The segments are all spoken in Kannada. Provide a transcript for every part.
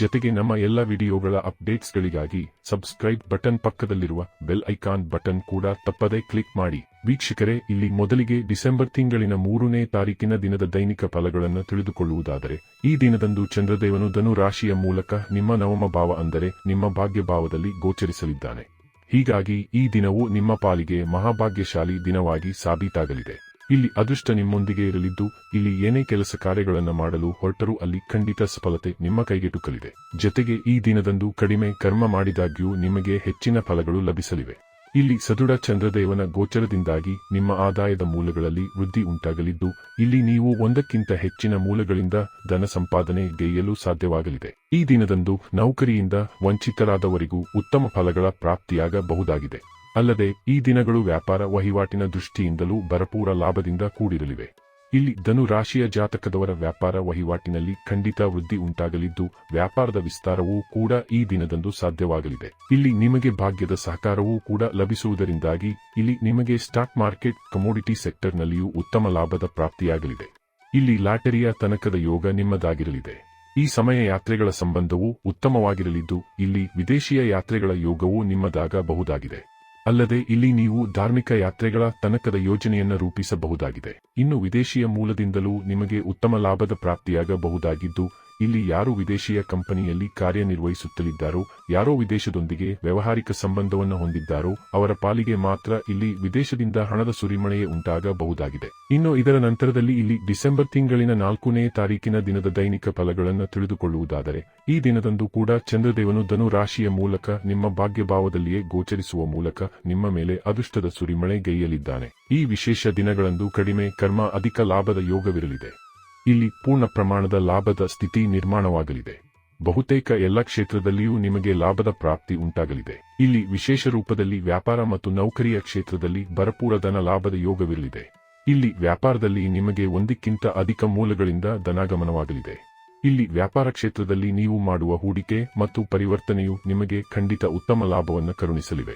ಜೊತೆಗೆ ನಮ್ಮ ಎಲ್ಲ ವಿಡಿಯೋಗಳ ಅಪ್ಡೇಟ್ಸ್ಗಳಿಗಾಗಿ ಸಬ್ಸ್ಕ್ರೈಬ್ ಬಟನ್ ಪಕ್ಕದಲ್ಲಿರುವ ಬೆಲ್ ಐಕಾನ್ ಬಟನ್ ಕೂಡ ತಪ್ಪದೇ ಕ್ಲಿಕ್ ಮಾಡಿ. ವೀಕ್ಷಕರೇ, ಇಲ್ಲಿ ಮೊದಲಿಗೆ ಡಿಸೆಂಬರ್ ತಿಂಗಳಿನ ಮೂರನೇ ತಾರೀಕಿನ ದಿನದ ದೈನಿಕ ಫಲಗಳನ್ನು ತಿಳಿದುಕೊಳ್ಳುವುದಾದರೆ, ಈ ದಿನದಂದು ಚಂದ್ರದೇವನು ಧನು ರಾಶಿಯ ಮೂಲಕ ನಿಮ್ಮ ನವಮ ಭಾವ ಅಂದರೆ ನಿಮ್ಮ ಭಾಗ್ಯ ಭಾವದಲ್ಲಿ ಗೋಚರಿಸಲಿದ್ದಾನೆ. ಹೀಗಾಗಿ ಈ ದಿನವು ನಿಮ್ಮ ಪಾಲಿಗೆ ಮಹಾಭಾಗ್ಯಶಾಲಿ ದಿನವಾಗಿ ಸಾಬೀತಾಗಲಿದೆ. ಇಲ್ಲಿ ಅದೃಷ್ಟ ನಿಮ್ಮೊಂದಿಗೆ ಇರಲಿದ್ದು, ಇಲ್ಲಿ ಏನೇ ಕೆಲಸ ಕಾರ್ಯಗಳನ್ನು ಮಾಡಲು ಹೊರಟರೂ ಅಲ್ಲಿ ಖಂಡಿತ ಸಫಲತೆ ನಿಮ್ಮ ಕೈಗೆಟುಕಲಿದೆ. ಜೊತೆಗೆ ಈ ದಿನದಂದು ಕಡಿಮೆ ಕರ್ಮ ಮಾಡಿದಾಗ್ಯೂ ನಿಮಗೆ ಹೆಚ್ಚಿನ ಫಲಗಳು ಲಭಿಸಲಿವೆ. ಇಲ್ಲಿ ಸದೃಢ ಚಂದ್ರದೇವನ ಗೋಚರದಿಂದಾಗಿ ನಿಮ್ಮ ಆದಾಯದ ಮೂಲಗಳಲ್ಲಿ ವೃದ್ಧಿ ಉಂಟಾಗಲಿದ್ದು, ಇಲ್ಲಿ ನೀವು ಒಂದಕ್ಕಿಂತ ಹೆಚ್ಚಿನ ಮೂಲಗಳಿಂದ ಧನ ಸಂಪಾದನೆ ಗೈಯಲು ಸಾಧ್ಯವಾಗಲಿದೆ. ಈ ದಿನದಂದು ನೌಕರಿಯಿಂದ ವಂಚಿತರಾದವರಿಗೂ ಉತ್ತಮ ಫಲಗಳ ಪ್ರಾಪ್ತಿಯಾಗಬಹುದಾಗಿದೆ. ಅಲ್ಲದೆ, ಈ ದಿನಗಳು ವ್ಯಾಪಾರ ವಹಿವಾಟಿನ ದೃಷ್ಟಿಯಿಂದಲೂ ಭರಪೂರ ಲಾಭದಿಂದ ಕೂಡಿರಲಿವೆ. ಇಲ್ಲಿ ಧನು ರಾಶಿಯ ಜಾತಕದವರ ವ್ಯಾಪಾರ ವಹಿವಾಟಿನಲ್ಲಿ ಖಂಡಿತ ವೃದ್ಧಿ ಉಂಟಾಗಲಿದ್ದು, ವ್ಯಾಪಾರದ ವಿಸ್ತಾರವೂ ಕೂಡ ಈ ದಿನದಂದು ಸಾಧ್ಯವಾಗಲಿದೆ. ಇಲ್ಲಿ ನಿಮಗೆ ಭಾಗ್ಯದ ಸಹಕಾರವೂ ಕೂಡ ಲಭಿಸುವುದರಿಂದಾಗಿ, ಇಲ್ಲಿ ನಿಮಗೆ ಸ್ಟಾಕ್ ಮಾರ್ಕೆಟ್, ಕಮೋಡಿಟಿ ಸೆಕ್ಟರ್ನಲ್ಲಿಯೂ ಉತ್ತಮ ಲಾಭದ ಪ್ರಾಪ್ತಿಯಾಗಲಿದೆ. ಇಲ್ಲಿ ಲಾಟರಿಯ ತನಕದ ಯೋಗ ನಿಮ್ಮದಾಗಿರಲಿದೆ. ಈ ಸಮಯ ಯಾತ್ರೆಗಳ ಸಂಬಂಧವೂ ಉತ್ತಮವಾಗಿರಲಿದ್ದು, ಇಲ್ಲಿ ವಿದೇಶಿಯ ಯಾತ್ರೆಗಳ ಯೋಗವೂ ನಿಮ್ಮದಾಗಬಹುದಾಗಿದೆ. ಅಲ್ಲದೆ ಇಲ್ಲಿ ನೀವು ಧಾರ್ಮಿಕ ಯಾತ್ರೆಗಳ ತನಕದ ಯೋಜನೆಯನ್ನು ರೂಪಿಸಬಹುದಾಗಿದೆ. ಇನ್ನು ವಿದೇಶಿಯ ಮೂಲದಿಂದಲೂ ನಿಮಗೆ ಉತ್ತಮ ಲಾಭದ ಪ್ರಾಪ್ತಿಯಾಗಬಹುದಾಗಿದ್ದು ಇಲ್ಲಿ ಯಾರು ವಿದೇಶಿಯ ಕಂಪನಿಯಲ್ಲಿ ಕಾರ್ಯನಿರ್ವಹಿಸುತ್ತಲಿದ್ದಾರೋ, ಯಾರೋ ವಿದೇಶದೊಂದಿಗೆ ವ್ಯವಹಾರಿಕ ಸಂಬಂಧವನ್ನು ಹೊಂದಿದ್ದಾರೋ, ಅವರ ಪಾಲಿಗೆ ಮಾತ್ರ ಇಲ್ಲಿ ವಿದೇಶದಿಂದ ಹಣದ ಸುರಿಮಳೆಯೇ ಉಂಟಾಗಬಹುದಾಗಿದೆ. ಇನ್ನು ಇದರ ನಂತರದಲ್ಲಿ ಇಲ್ಲಿ ಡಿಸೆಂಬರ್ ತಿಂಗಳಿನ ನಾಲ್ಕನೇ ತಾರೀಕಿನ ದಿನದ ದೈನಿಕ ಫಲಗಳನ್ನು ತಿಳಿದುಕೊಳ್ಳುವುದಾದರೆ, ಈ ದಿನದಂದು ಕೂಡ ಚಂದ್ರದೇವನು ಧನು ರಾಶಿಯ ಮೂಲಕ ನಿಮ್ಮ ಭಾಗ್ಯಭಾವದಲ್ಲಿಯೇ ಗೋಚರಿಸುವ ಮೂಲಕ ನಿಮ್ಮ ಮೇಲೆ ಅದೃಷ್ಟದ ಸುರಿಮಳೆ ಗೈಯಲಿದ್ದಾನೆ ಈ ವಿಶೇಷ ದಿನಗಳಂದು ಕಡಿಮೆ ಕರ್ಮ ಅಧಿಕ ಲಾಭದ ಯೋಗವಿರಲಿದೆ. ಇಲ್ಲಿ ಪೂರ್ಣ ಪ್ರಮಾಣದ ಲಾಭದ ಸ್ಥಿತಿ ನಿರ್ಮಾಣವಾಗಲಿದೆ. ಬಹುತೇಕ ಎಲ್ಲ ಕ್ಷೇತ್ರದಲ್ಲಿಯೂ ನಿಮಗೆ ಲಾಭದ ಪ್ರಾಪ್ತಿ ಉಂಟಾಗಲಿದೆ. ಇಲ್ಲಿ ವಿಶೇಷ ರೂಪದಲ್ಲಿ ವ್ಯಾಪಾರ ಮತ್ತು ನೌಕರಿಯ ಕ್ಷೇತ್ರದಲ್ಲಿ ಭರಪೂರ ಧನ ಲಾಭದ ಯೋಗವಿರಲಿದೆ. ಇಲ್ಲಿ ವ್ಯಾಪಾರದಲ್ಲಿ ನಿಮಗೆ ಒಂದಕ್ಕಿಂತ ಅಧಿಕ ಮೂಲಗಳಿಂದ ಧನಾಗಮನವಾಗಲಿದೆ. ಇಲ್ಲಿ ವ್ಯಾಪಾರ ಕ್ಷೇತ್ರದಲ್ಲಿ ನೀವು ಮಾಡುವ ಹೂಡಿಕೆ ಮತ್ತು ಪರಿವರ್ತನೆಯು ನಿಮಗೆ ಖಂಡಿತ ಉತ್ತಮ ಲಾಭವನ್ನು ಕರುಣಿಸಲಿವೆ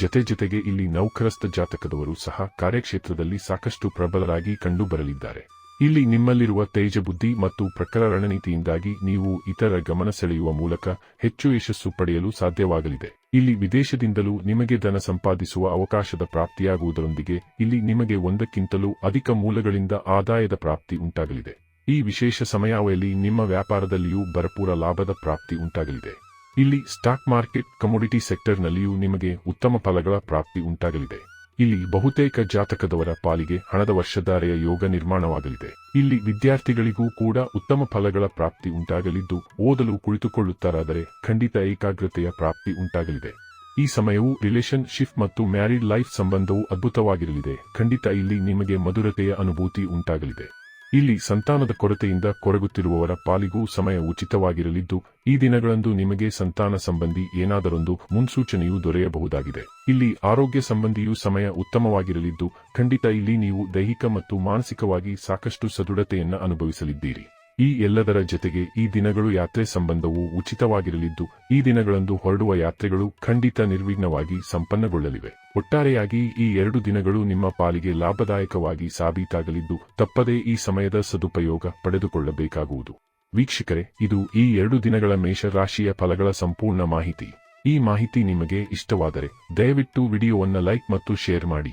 ಜತೆ ಜತೆಗೆ ಇಲ್ಲಿ ನೌಕರಸ್ಥ ಜಾತಕದವರು ಸಹ ಕಾರ್ಯಕ್ಷೇತ್ರದಲ್ಲಿ ಸಾಕಷ್ಟು ಪ್ರಬಲರಾಗಿ ಕಂಡುಬರಲಿದ್ದಾರೆ. ಇಲ್ಲಿ ನಿಮ್ಮಲ್ಲಿರುವ ತೇಜ ಬುದ್ಧಿ ಮತ್ತು ಪ್ರಖರ ರಣನೀತಿಯಿಂದಾಗಿ ನೀವು ಇತರ ಗಮನ ಸೆಳೆಯುವ ಮೂಲಕ ಹೆಚ್ಚು ಯಶಸ್ಸು ಪಡೆಯಲು ಸಾಧ್ಯವಾಗಲಿದೆ. ಇಲ್ಲಿ ವಿದೇಶದಿಂದಲೂ ನಿಮಗೆ ಧನ ಸಂಪಾದಿಸುವ ಅವಕಾಶದ ಪ್ರಾಪ್ತಿಯಾಗುವುದರೊಂದಿಗೆ ಇಲ್ಲಿ ನಿಮಗೆ ಒಂದಕ್ಕಿಂತಲೂ ಅಧಿಕ ಮೂಲಗಳಿಂದ ಆದಾಯದ ಪ್ರಾಪ್ತಿ ಉಂಟಾಗಲಿದೆ. ಈ ವಿಶೇಷ ಸಮಯಾವಧಿಯಲ್ಲಿ ನಿಮ್ಮ ವ್ಯಾಪಾರದಲ್ಲಿಯೂ ಭರಪೂರ ಲಾಭದ ಪ್ರಾಪ್ತಿ ಉಂಟಾಗಲಿದೆ. ಇಲ್ಲಿ ಸ್ಟಾಕ್ ಮಾರ್ಕೆಟ್, ಕಮೋಡಿಟಿ ಸೆಕ್ಟರ್ನಲ್ಲಿಯೂ ನಿಮಗೆ ಉತ್ತಮ ಫಲಗಳ ಪ್ರಾಪ್ತಿ ಉಂಟಾಗಲಿದೆ. ಇಲ್ಲಿ ಬಹುತೇಕ ಜಾತಕದವರ ಪಾಲಿಗೆ ಹಣದ ವರ್ಷಧಾರೆಯ ಯೋಗ ನಿರ್ಮಾಣವಾಗಲಿದೆ. ಇಲ್ಲಿ ವಿದ್ಯಾರ್ಥಿಗಳಿಗೂ ಕೂಡ ಉತ್ತಮ ಫಲಗಳ ಪ್ರಾಪ್ತಿ ಉಂಟಾಗಲಿದ್ದು, ಓದಲು ಕುಳಿತುಕೊಳ್ಳುತ್ತಾರಾದರೆ ಖಂಡಿತ ಏಕಾಗ್ರತೆಯ ಪ್ರಾಪ್ತಿ ಉಂಟಾಗಲಿದೆ. ಈ ಸಮಯವು ರಿಲೇಶನ್ ಶಿಪ್ ಮತ್ತು ಮ್ಯಾರಿಡ್ ಲೈಫ್ ಸಂಬಂಧವು ಅದ್ಭುತವಾಗಿರಲಿದೆ. ಖಂಡಿತ ಇಲ್ಲಿ ನಿಮಗೆ ಮಧುರತೆಯ ಅನುಭೂತಿ ಉಂಟಾಗಲಿದೆ. ಇಲ್ಲಿ ಸಂತಾನದ ಕೊರತೆಯಿಂದ ಕೊರಗುತ್ತಿರುವವರ ಪಾಲಿಗೂ ಸಮಯ ಉಚಿತವಾಗಿರಲಿದ್ದು, ಈ ದಿನಗಳಂದು ನಿಮಗೆ ಸಂತಾನ ಸಂಬಂಧಿ ಏನಾದರೊಂದು ಮುನ್ಸೂಚನೆಯೂ ದೊರೆಯಬಹುದಾಗಿದೆ. ಇಲ್ಲಿ ಆರೋಗ್ಯ ಸಂಬಂಧಿಯೂ ಸಮಯ ಉತ್ತಮವಾಗಿರಲಿದ್ದು, ಖಂಡಿತ ಇಲ್ಲಿ ನೀವು ದೈಹಿಕ ಮತ್ತು ಮಾನಸಿಕವಾಗಿ ಸಾಕಷ್ಟು ಸದೃಢತೆಯನ್ನು ಅನುಭವಿಸಲಿದ್ದೀರಿ. ಈ ಎಲ್ಲದರ ಜೊತೆಗೆ ಈ ದಿನಗಳು ಯಾತ್ರೆ ಸಂಬಂಧವು ಉಚಿತವಾಗಿರಲಿದ್ದು, ಈ ದಿನಗಳಂದು ಹೊರಡುವ ಯಾತ್ರೆಗಳು ಖಂಡಿತ ನಿರ್ವಿಘ್ನವಾಗಿ ಸಂಪನ್ನಗೊಳ್ಳಲಿವೆ. ಒಟ್ಟಾರೆಯಾಗಿ ಈ ಎರಡು ದಿನಗಳು ನಿಮ್ಮ ಪಾಲಿಗೆ ಲಾಭದಾಯಕವಾಗಿ ಸಾಬೀತಾಗಲಿದ್ದು, ತಪ್ಪದೇ ಈ ಸಮಯದ ಸದುಪಯೋಗ ಪಡೆದುಕೊಳ್ಳಬೇಕಾಗುವುದು. ವೀಕ್ಷಕರೇ, ಇದು ಈ ಎರಡು ದಿನಗಳ ಮೇಷರಾಶಿಯ ಫಲಗಳ ಸಂಪೂರ್ಣ ಮಾಹಿತಿ. ಈ ಮಾಹಿತಿ ನಿಮಗೆ ಇಷ್ಟವಾದರೆ ದಯವಿಟ್ಟು ವಿಡಿಯೋವನ್ನು ಲೈಕ್ ಮತ್ತು ಶೇರ್ ಮಾಡಿ.